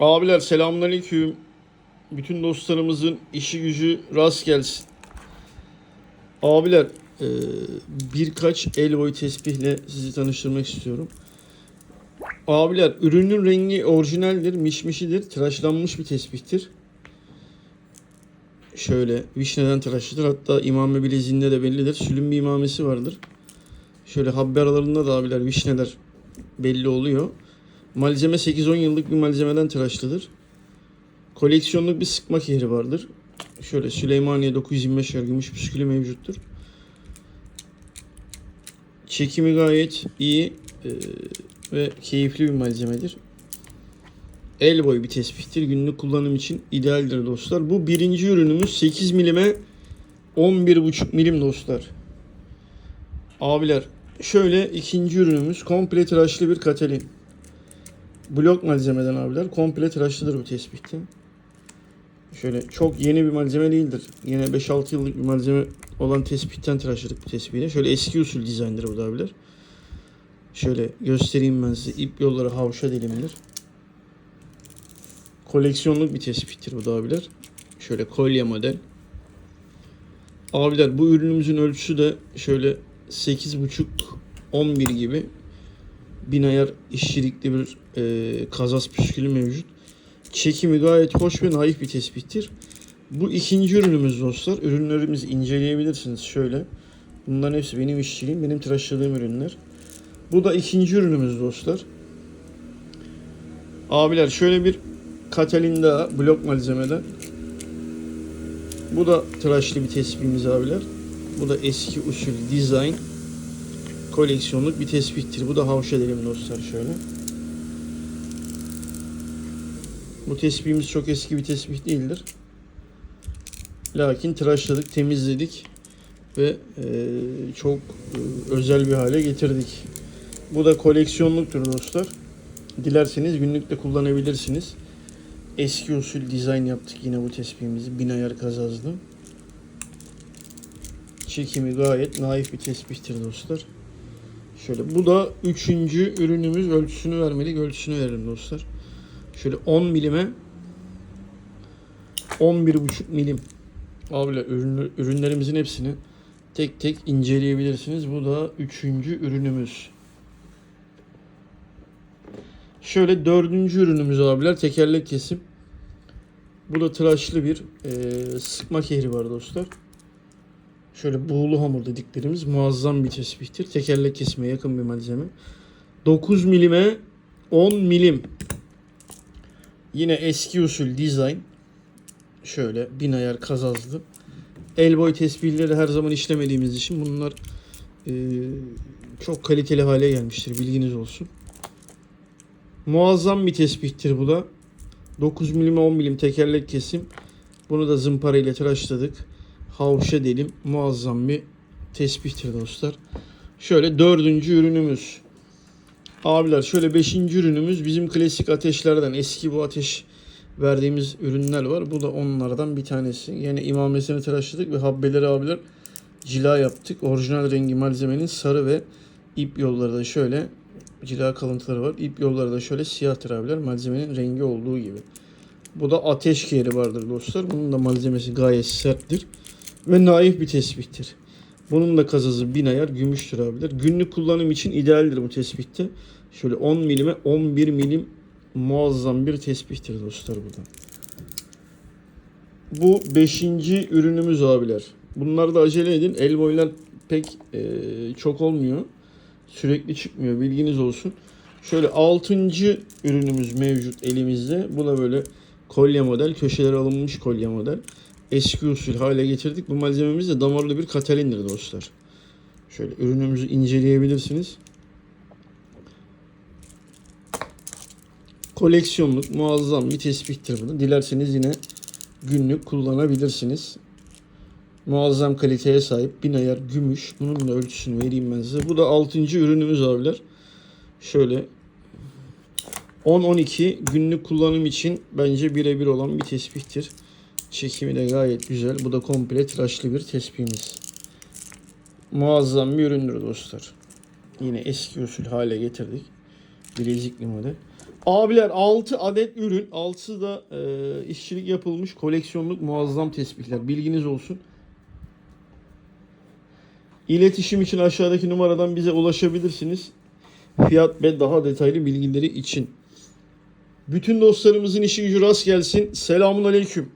Abiler selamünaleyküm. Bütün dostlarımızın işi gücü rast gelsin. Abiler e, birkaç el boyu tespihle sizi tanıştırmak istiyorum. Abiler ürünün rengi orijinaldir, mişmişidir, tıraşlanmış bir tespihtir. Şöyle vişneden tıraşlıdır. Hatta imame bileziğinde de bellidir. Sülün bir imamesi vardır. Şöyle habbe aralarında da abiler vişneler belli oluyor. Malzeme 8-10 yıllık bir malzemeden tıraşlıdır. Koleksiyonluk bir sıkma yeri vardır. Şöyle Süleymaniye 925 yer gümüş püskülü mevcuttur. Çekimi gayet iyi e, ve keyifli bir malzemedir. El boyu bir tespihtir. Günlük kullanım için idealdir dostlar. Bu birinci ürünümüz 8 milime 11,5 milim dostlar. Abiler şöyle ikinci ürünümüz komple tıraşlı bir katelin. Blok malzemeden abiler. Komple tıraşlıdır bu tespihte. Şöyle çok yeni bir malzeme değildir. Yine 5-6 yıllık bir malzeme olan tespihten tıraşladık bu tespihle. Şöyle eski usul dizayndır bu da abiler. Şöyle göstereyim ben size. İp yolları havşa dilimdir. Koleksiyonluk bir tespihtir bu da abiler. Şöyle kolye model. Abiler bu ürünümüzün ölçüsü de şöyle 8.5-11 gibi bin ayar işçilikli bir e, kazas püskülü mevcut. Çekimi gayet hoş ve naif bir tespittir. Bu ikinci ürünümüz dostlar. Ürünlerimizi inceleyebilirsiniz şöyle. Bunların hepsi benim işçiliğim, benim tıraşladığım ürünler. Bu da ikinci ürünümüz dostlar. Abiler şöyle bir Katalin daha blok malzemeden. Bu da tıraşlı bir tespihimiz abiler. Bu da eski usul design koleksiyonluk bir tespihtir. Bu da havşa edelim dostlar şöyle. Bu tespihimiz çok eski bir tespih değildir. Lakin tıraşladık, temizledik ve e, çok e, özel bir hale getirdik. Bu da koleksiyonluktur dostlar. Dilerseniz günlükte kullanabilirsiniz. Eski usul dizayn yaptık yine bu tespihimizi. Bin ayar kazazlı. Çekimi gayet naif bir tespihtir dostlar. Şöyle bu da üçüncü ürünümüz. Ölçüsünü vermedik. Ölçüsünü verelim dostlar. Şöyle 10 milime 11,5 milim. Abiler ürün, ürünlerimizin hepsini tek tek inceleyebilirsiniz. Bu da üçüncü ürünümüz. Şöyle dördüncü ürünümüz abiler tekerlek kesim. Bu da tıraşlı bir e, sıkma kehri var dostlar. Şöyle buğulu hamur dediklerimiz muazzam bir tespihtir. Tekerlek kesime yakın bir malzeme. 9 milime 10 milim. Yine eski usul dizayn. Şöyle bin ayar kazazlı. El boy tespihleri her zaman işlemediğimiz için bunlar e, çok kaliteli hale gelmiştir. Bilginiz olsun. Muazzam bir tespihtir bu da. 9 milim 10 milim tekerlek kesim. Bunu da zımpara ile tıraşladık. Havşa delim. Muazzam bir tespihtir dostlar. Şöyle dördüncü ürünümüz. Abiler şöyle beşinci ürünümüz bizim klasik ateşlerden. Eski bu ateş verdiğimiz ürünler var. Bu da onlardan bir tanesi. Yine imamesini tıraşladık ve habbeleri abiler cila yaptık. Orijinal rengi malzemenin sarı ve ip yolları da şöyle cila kalıntıları var. İp yolları da şöyle siyahtır abiler. Malzemenin rengi olduğu gibi. Bu da ateş keri vardır dostlar. Bunun da malzemesi gayet serttir. Ve naif bir tespihtir. Bunun da kazası bin ayar gümüştür abiler. Günlük kullanım için idealdir bu tespitte. Şöyle 10 milime 11 milim muazzam bir tespihtir dostlar bu da. Bu beşinci ürünümüz abiler. Bunlar da acele edin. El boylar pek e, çok olmuyor. Sürekli çıkmıyor. Bilginiz olsun. Şöyle altıncı ürünümüz mevcut elimizde. Bu da böyle kolye model. Köşeleri alınmış kolye model. Eski usul hale getirdik. Bu malzememiz de damarlı bir katalindir dostlar. Şöyle ürünümüzü inceleyebilirsiniz. Koleksiyonluk muazzam bir tespihtir bu da. Dilerseniz yine günlük kullanabilirsiniz. Muazzam kaliteye sahip bin ayar gümüş. Bunun da ölçüsünü vereyim ben size. Bu da 6. ürünümüz abiler. Şöyle 10-12 günlük kullanım için bence birebir olan bir tespihtir. Çekimi de gayet güzel. Bu da komple tıraşlı bir tespihimiz. Muazzam bir üründür dostlar. Yine eski usul hale getirdik. Bilezikli model. Abiler 6 adet ürün. 6'sı da e, işçilik yapılmış koleksiyonluk muazzam tespihler. Bilginiz olsun. İletişim için aşağıdaki numaradan bize ulaşabilirsiniz. Fiyat ve daha detaylı bilgileri için. Bütün dostlarımızın işi gücü rast gelsin. Selamun aleyküm.